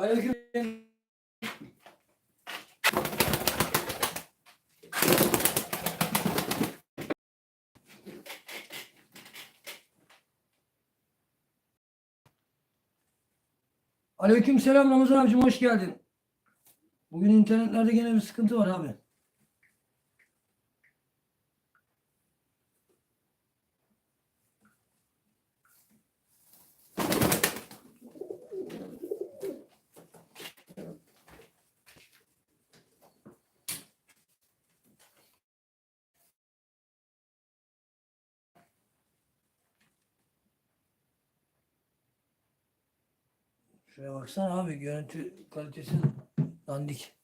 Aleyküm. Aleyküm selam Ramazan abicim hoş geldin. Bugün internetlerde gene bir sıkıntı var abi. Şuraya baksana abi görüntü kalitesi dandik.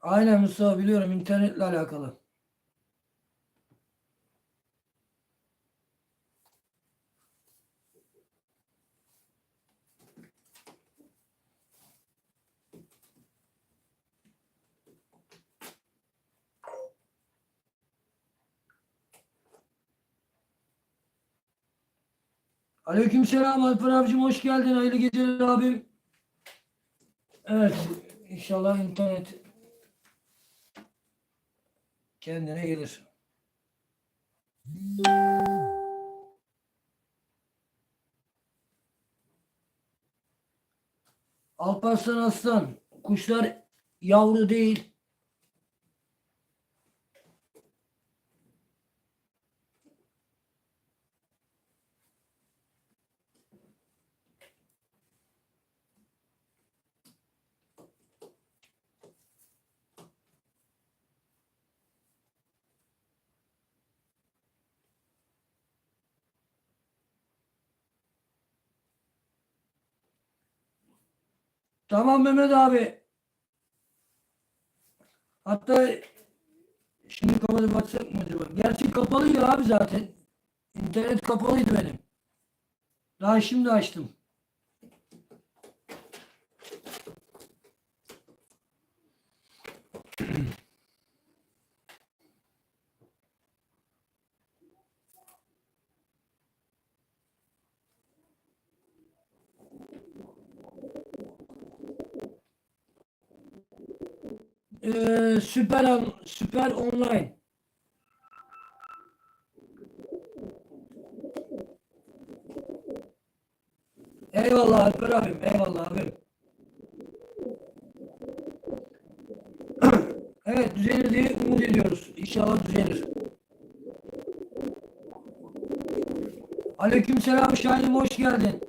Aynen Mustafa biliyorum internetle alakalı. Aleykümselam Alper abicim hoş geldin. Hayırlı geceler abim. Evet inşallah internet kendine gelir. Alparslan Aslan kuşlar yavru değil. Tamam Mehmet abi. Hatta şimdi kapalı baksak mı acaba? Gerçi kapalıydı abi zaten. İnternet kapalıydı benim. Daha şimdi açtım. Ee, süper süper online. Eyvallah Alper abim, eyvallah abim. Evet düzelir diye umut ediyoruz. İnşallah düzelir. Aleykümselam Şahin'im hoş geldin.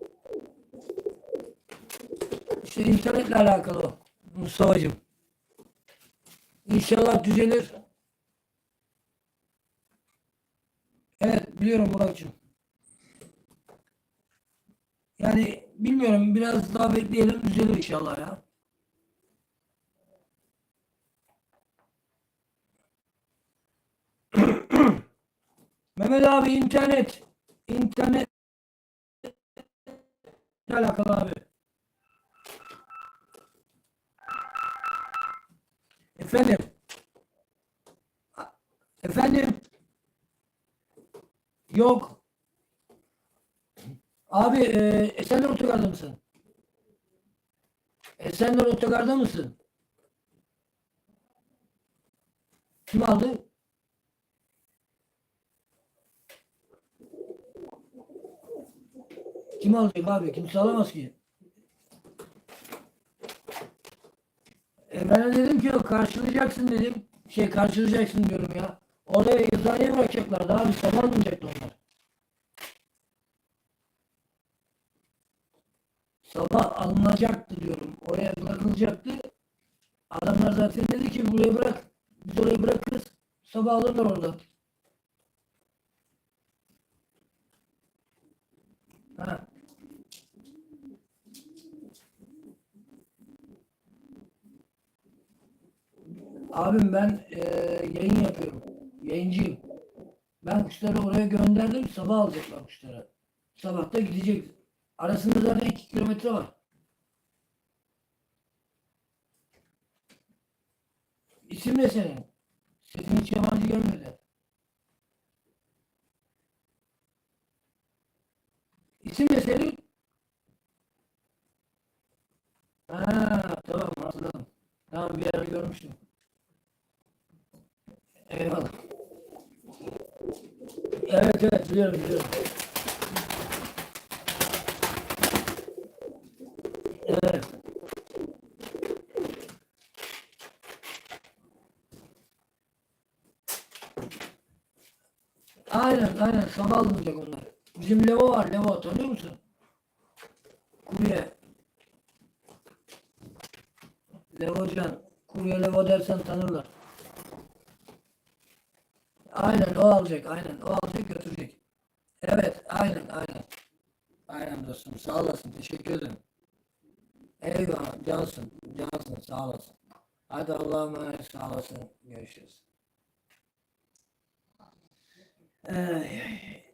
İşte internetle alakalı o Mustafa'cığım. İnşallah düzelir. Evet biliyorum Burak'cığım. Yani bilmiyorum biraz daha bekleyelim düzelir inşallah ya. Mehmet abi internet internet alakalı abi. Efendim. Efendim. Yok. Abi e, Esenler Otogar'da mısın? Esenler Otogar'da mısın? Kim aldı? Kim alacak abi? Kimse alamaz ki. E ben de dedim ki yok karşılayacaksın dedim. Şey karşılayacaksın diyorum ya. Orada eczaneye bırakacaklardı abi. Sabah almayacaktı onlar. Sabah alınacaktı diyorum. Oraya bırakılacaktı. Adamlar zaten dedi ki buraya bırak. Biz oraya bırakırız. Sabah alırlar orada. Ha. Abim ben eee, yayın yapıyorum. Yayıncıyım. Ben kuşları oraya gönderdim. Sabah alacaklar kuşları. Sabah da gidecek. Arasında zaten 2 kilometre var. İsim ne senin? Sesin hiç yabancı gelmedi. İsim ne senin? Ha, tamam hatırladım. Tamam bir yerde görmüştüm. Eyvallah. Evet evet biliyorum biliyorum. Evet. Aynen aynen sabah alınacak onlar. Bizim Levo var Levo tanıyor musun? Kurye. Levocan. Kurye Levo dersen tanırlar. Aynen o alacak aynen o alacak götürecek. Evet aynen aynen. Aynen dostum sağ olasın teşekkür ederim. Eyvallah cansın cansın sağ olasın. Hadi Allah'a emanet sağ olasın görüşürüz. Ay, ay.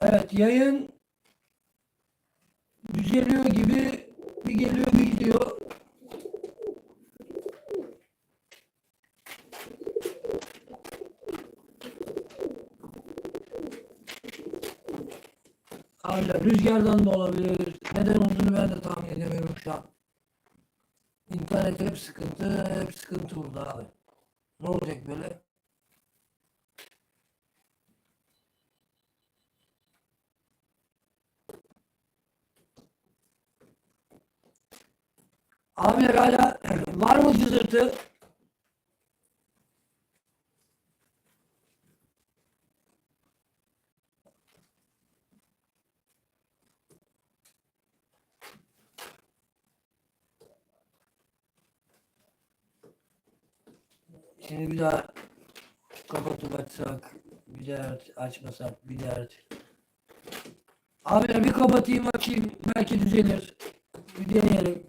Evet yayın düzeliyor gibi bir geliyor bir gidiyor. Hala rüzgardan da olabilir. Neden olduğunu ben de tahmin edemiyorum şu an. İnternet hep sıkıntı, hep sıkıntı burada abi. Ne olacak böyle? Abiler hala var mı cızırtı? Şimdi bir daha kapatıp açsak, bir dert açmasak, bir dert. Abiler bir kapatayım açayım, belki düzelir. Bir deneyelim.